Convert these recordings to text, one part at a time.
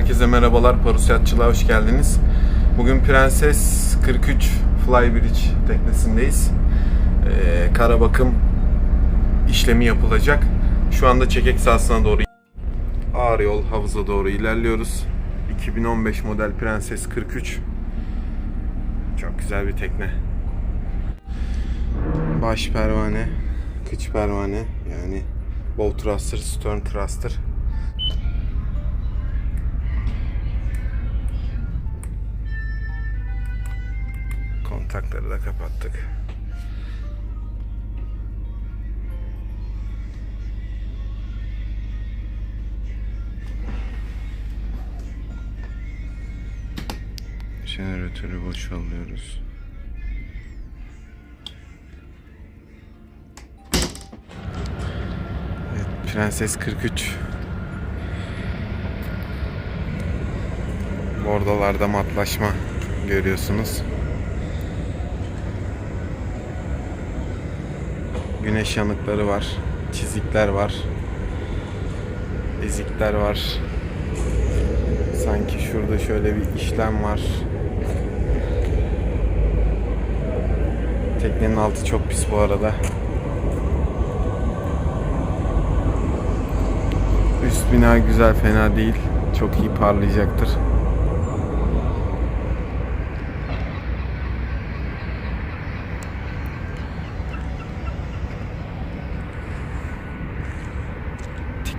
Herkese merhabalar, Parusyatçılığa hoş geldiniz. Bugün Prenses 43 Flybridge teknesindeyiz. Ee, kara bakım işlemi yapılacak. Şu anda çekek sahasına doğru ağır yol havuza doğru ilerliyoruz. 2015 model Prenses 43. Çok güzel bir tekne. Baş pervane, kıç pervane yani bow thruster, stern thruster. Kontakları da kapattık. Jeneratörü boşalıyoruz. Evet, Prenses 43 Bordolarda matlaşma görüyorsunuz. Güneş yanıkları var. Çizikler var. Ezikler var. Sanki şurada şöyle bir işlem var. Teknenin altı çok pis bu arada. Üst bina güzel fena değil. Çok iyi parlayacaktır.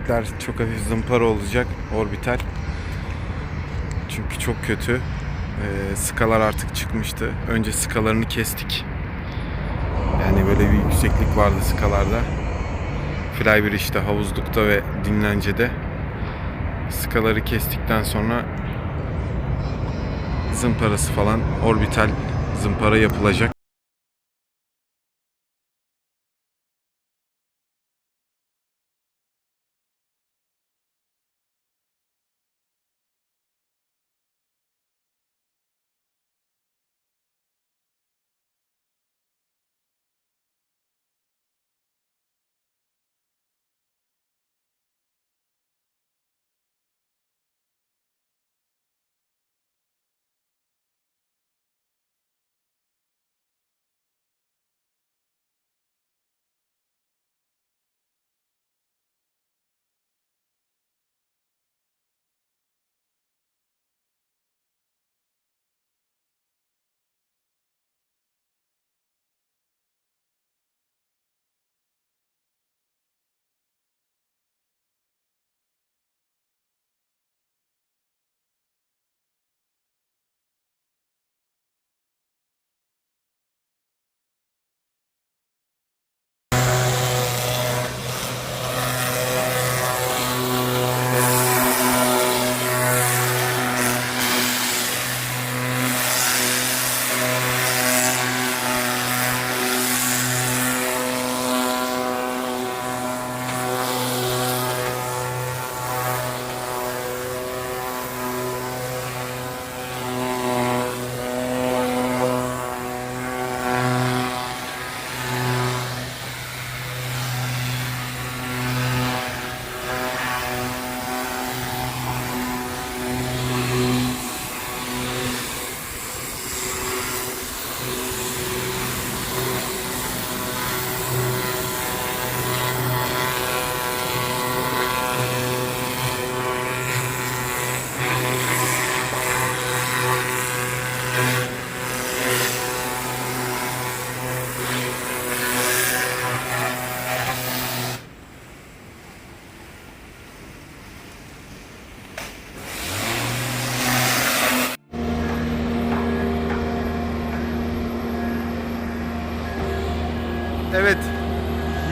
Tikler çok hafif zımpara olacak. Orbital. Çünkü çok kötü. Ee, skalar artık çıkmıştı. Önce skalarını kestik. Yani böyle bir yükseklik vardı skalarda. Flybridge'de, havuzlukta ve dinlencede. Skaları kestikten sonra zımparası falan orbital zımpara yapılacak.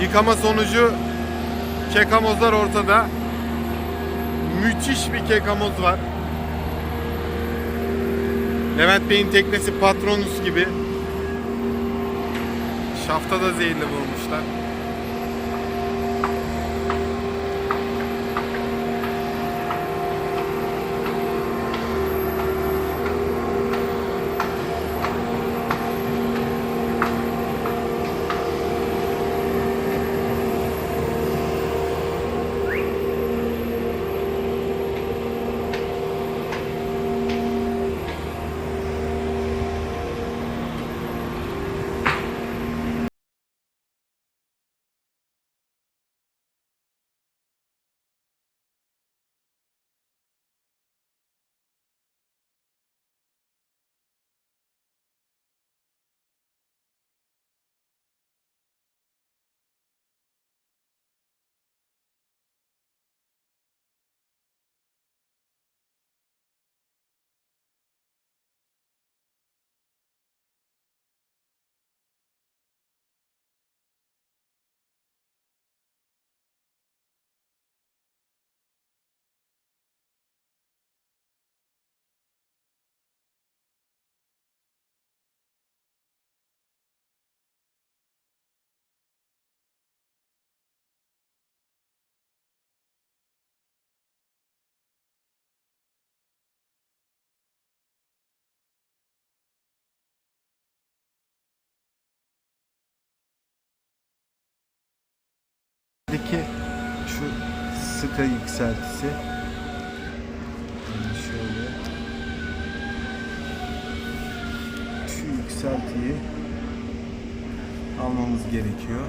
Yıkama sonucu kekamozlar ortada. Müthiş bir kekamoz var. Levent Bey'in teknesi Patronus gibi. Şafta da zehirli bulmuşlar. Çıta yükseltisi. Yani şöyle. Şu yükseltiyi almamız gerekiyor.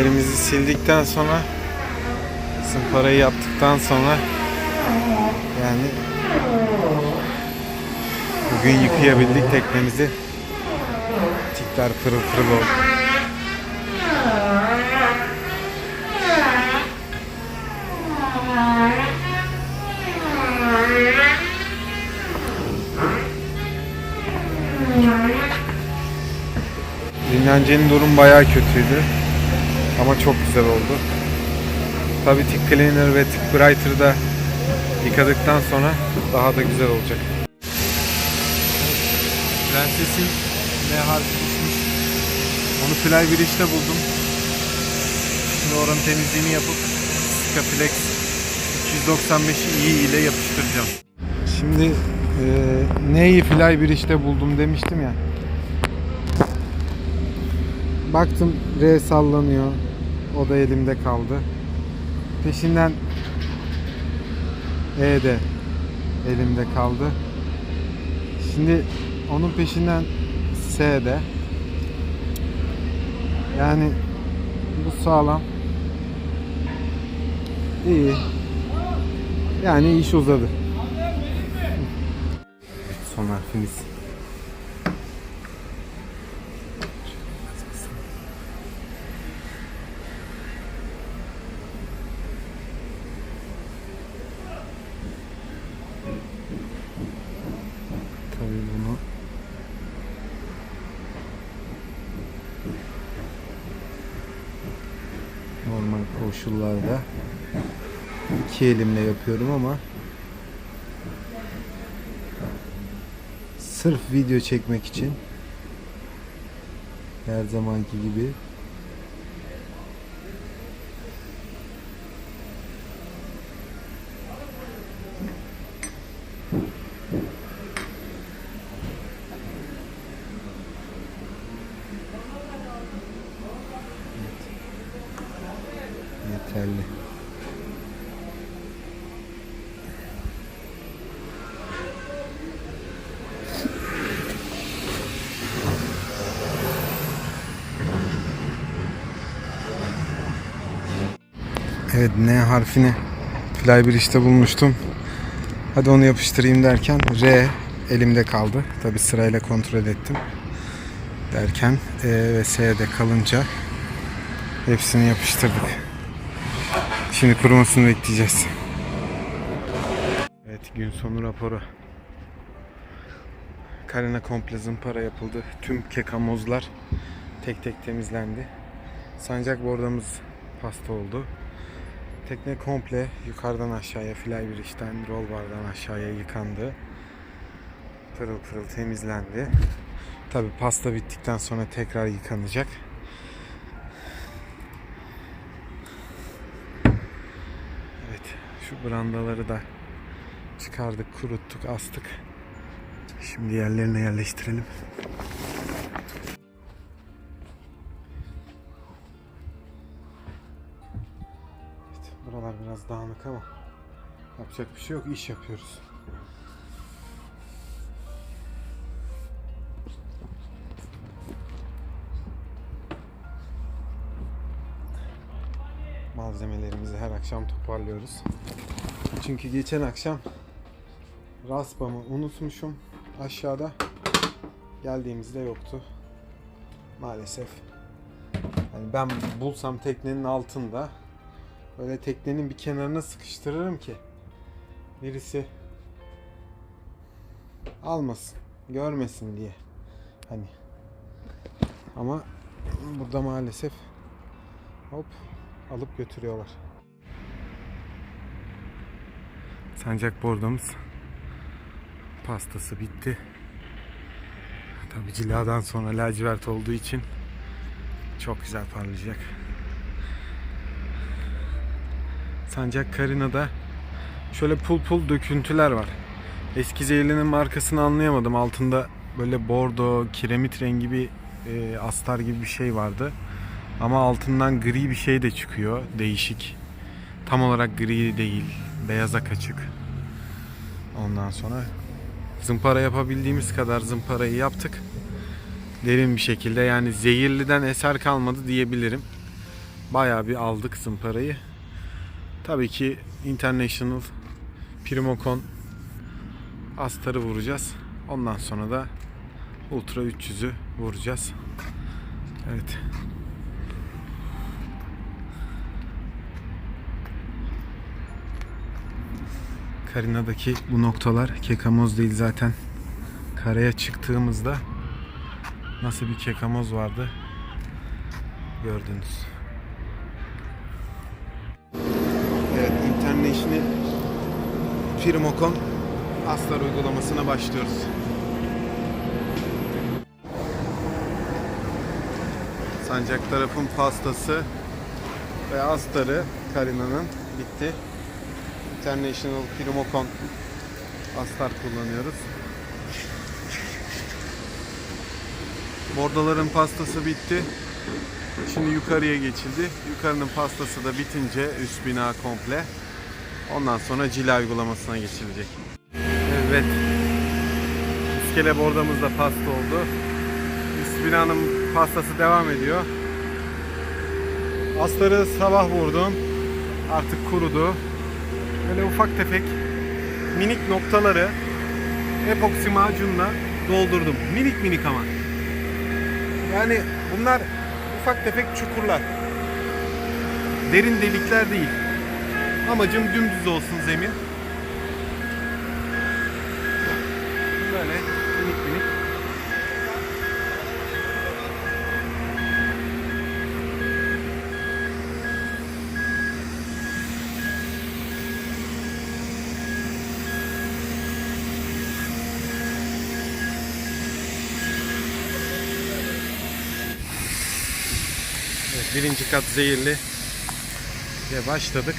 Tiklerimizi sildikten sonra parayı yaptıktan sonra yani bugün yıkayabildik teknemizi. Tikler pırıl pırıl oldu. Dinlencenin durum bayağı kötüydü. Ama çok güzel oldu. Tabii Tick Cleaner ve Tick Brighter'da yıkadıktan sonra daha da güzel olacak. Prensesin L harfi düşmüş. Onu Fly Bridge'de buldum. Şimdi oranın temizliğini yapıp Scaplex 295'i iyi ile yapıştıracağım. Şimdi e, neyi Fly Bridge'de buldum demiştim ya. Baktım R sallanıyor. O da elimde kaldı. Peşinden E de elimde kaldı. Şimdi onun peşinden S de. Yani bu sağlam. İyi. Yani iş uzadı. Son harfimiz. İki elimle yapıyorum ama sırf video çekmek için her zamanki gibi Evet N harfini fly bir işte bulmuştum. Hadi onu yapıştırayım derken R elimde kaldı. Tabi sırayla kontrol ettim. Derken E ve S'de kalınca hepsini yapıştırdık. Şimdi kurumasını bekleyeceğiz. Evet gün sonu raporu. Karina komple zımpara yapıldı. Tüm kekamozlar tek tek temizlendi. Sancak bordamız pasta oldu. Tekne komple yukarıdan aşağıya fly bir işten roll bardan aşağıya yıkandı. Pırıl pırıl temizlendi. Tabi pasta bittikten sonra tekrar yıkanacak. Evet şu brandaları da çıkardık, kuruttuk, astık. Şimdi yerlerine yerleştirelim. Buralar biraz dağınık ama yapacak bir şey yok, iş yapıyoruz. Malzemelerimizi her akşam toparlıyoruz. Çünkü geçen akşam raspamı unutmuşum aşağıda. Geldiğimizde yoktu. Maalesef. Yani ben bulsam teknenin altında böyle teknenin bir kenarına sıkıştırırım ki birisi almasın, görmesin diye. Hani ama burada maalesef hop alıp götürüyorlar. Sancak bordamız pastası bitti. Tabii ciladan sonra lacivert olduğu için çok güzel parlayacak. Sancak Karina'da şöyle pul pul döküntüler var. Eski zehirlinin markasını anlayamadım. Altında böyle bordo, kiremit rengi bir e, astar gibi bir şey vardı. Ama altından gri bir şey de çıkıyor. Değişik. Tam olarak gri değil. Beyaza kaçık. Ondan sonra zımpara yapabildiğimiz kadar zımparayı yaptık. Derin bir şekilde yani zehirliden eser kalmadı diyebilirim. Bayağı bir aldık zımparayı. Tabii ki International Primocon astarı vuracağız. Ondan sonra da Ultra 300'ü vuracağız. Evet. Karina'daki bu noktalar kekamoz değil zaten. Karaya çıktığımızda nasıl bir kekamoz vardı gördünüz. Firmocon Astar uygulamasına başlıyoruz. Sancak tarafın pastası ve astarı Karina'nın bitti. International Firmocon astar kullanıyoruz. Bordaların pastası bitti. Şimdi yukarıya geçildi. Yukarının pastası da bitince üst bina komple. Ondan sonra cila uygulamasına geçilecek. Evet. İskele bordamız da pasta oldu. Üst binanın pastası devam ediyor. Astarı sabah vurdum. Artık kurudu. Böyle ufak tefek minik noktaları epoksi macunla doldurdum. Minik minik ama. Yani bunlar ufak tefek çukurlar. Derin delikler değil. Amacım dümdüz olsun zemin. Böyle minik minik. Birinci kat zehirli ve başladık.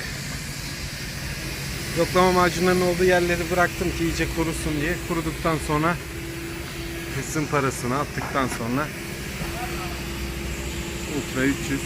Yoklama macunlarının olduğu yerleri bıraktım ki iyice kurusun diye. Kuruduktan sonra kısım parasını attıktan sonra Ultra 300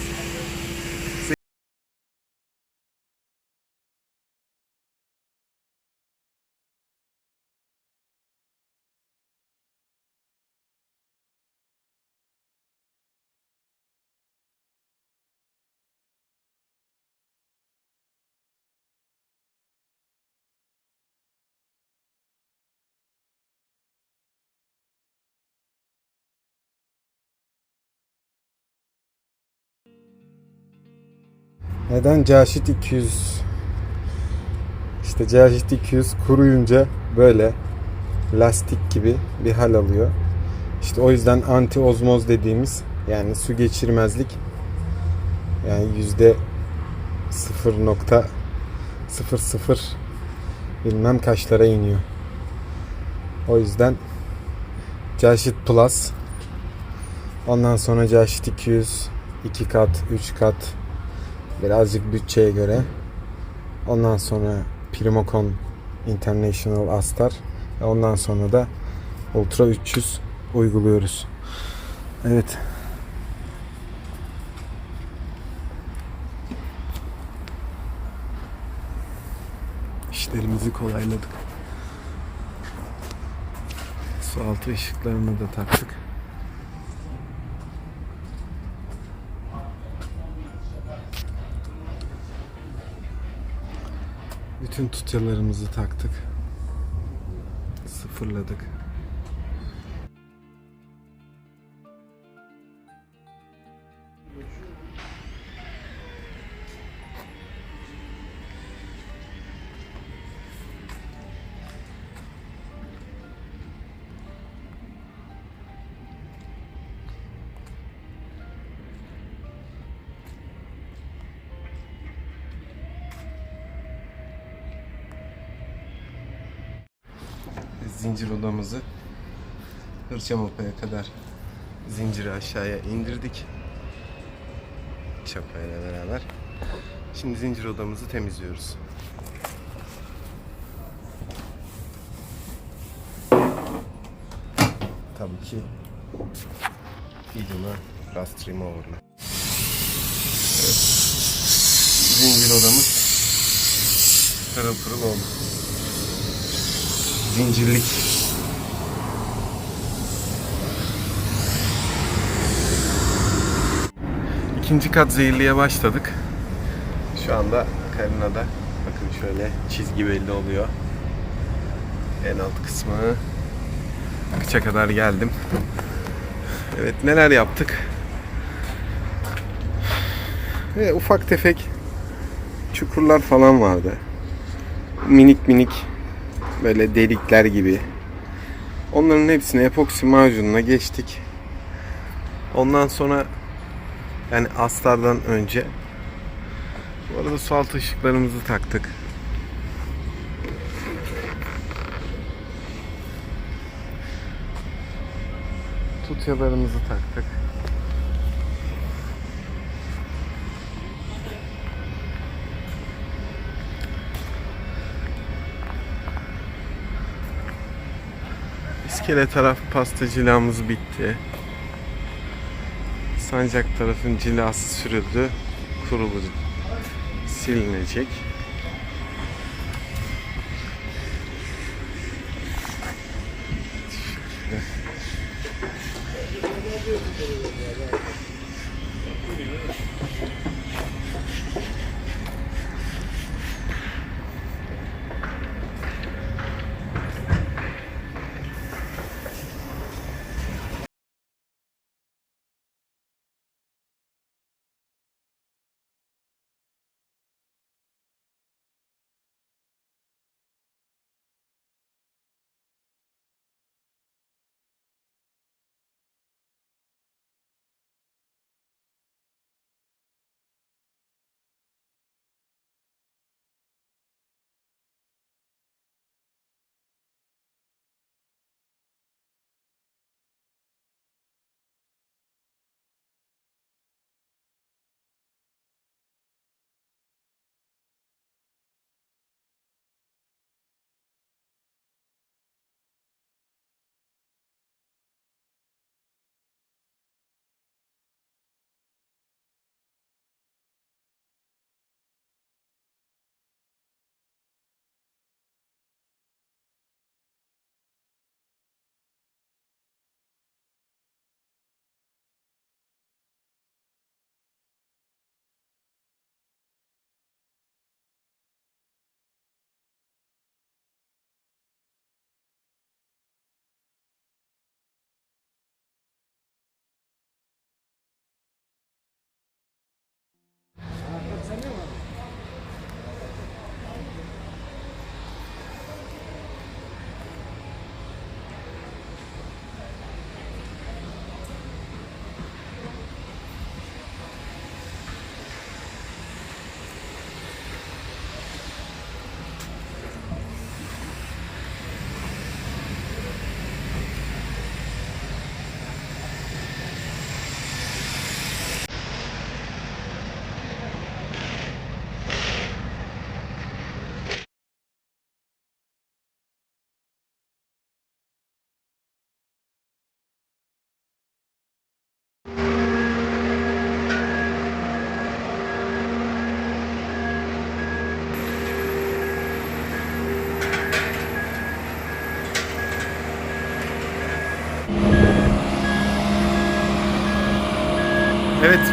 Neden Caşit 200? İşte Caşit 200 kuruyunca böyle lastik gibi bir hal alıyor. İşte o yüzden anti ozmoz dediğimiz yani su geçirmezlik yani yüzde 0.00 bilmem kaçlara iniyor. O yüzden Caşit Plus ondan sonra Caşit 200 2 kat 3 kat birazcık bütçeye göre. Ondan sonra Primocon International Astar ve ondan sonra da Ultra 300 uyguluyoruz. Evet. İşlerimizi kolayladık. Su altı ışıklarını da taktık. Bütün tutyalarımızı taktık. Sıfırladık. Zincir odamızı Hırça Mopa'ya kadar zinciri aşağıya indirdik. Çapayla beraber. Şimdi zincir odamızı temizliyoruz. Tabii ki Iduna Rust Remover'la. Evet. Zincir odamız pırıl pırıl oldu. Zincirlik. İkinci kat zehirliye başladık. Şu anda Karina'da bakın şöyle çizgi belli oluyor. En alt kısmı kıça kadar geldim. Evet neler yaptık? Ve ufak tefek çukurlar falan vardı. Minik minik böyle delikler gibi. Onların hepsini epoksi macununa geçtik. Ondan sonra yani astardan önce bu arada su altı ışıklarımızı taktık. Tutyalarımızı taktık. İskele taraf pasta cilamız bitti. Sancak tarafın cilası sürüldü. Kurulu silinecek.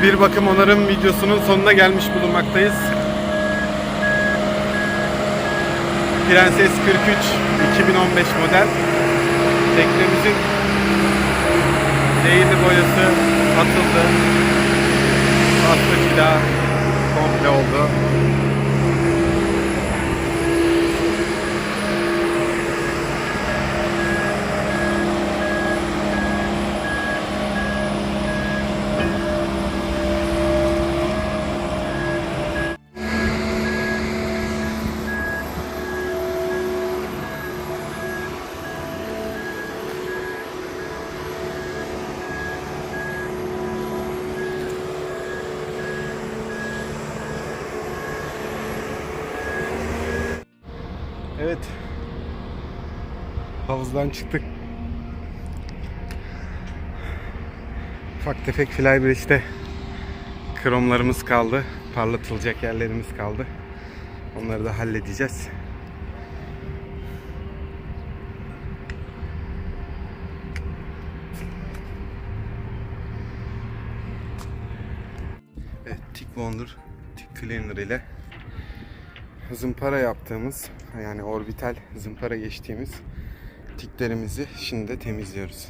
Bir bakım onarım videosunun sonuna gelmiş bulunmaktayız. Prenses 43 2015 model teknemizin zehirli boyası atıldı. Hasta cila komple oldu. Havuzdan çıktık. Ufak tefek flybridge'de kromlarımız kaldı. Parlatılacak yerlerimiz kaldı. Onları da halledeceğiz. Evet, Tick Wonder Tick Cleaner ile zımpara yaptığımız yani orbital zımpara geçtiğimiz tiklerimizi şimdi de temizliyoruz.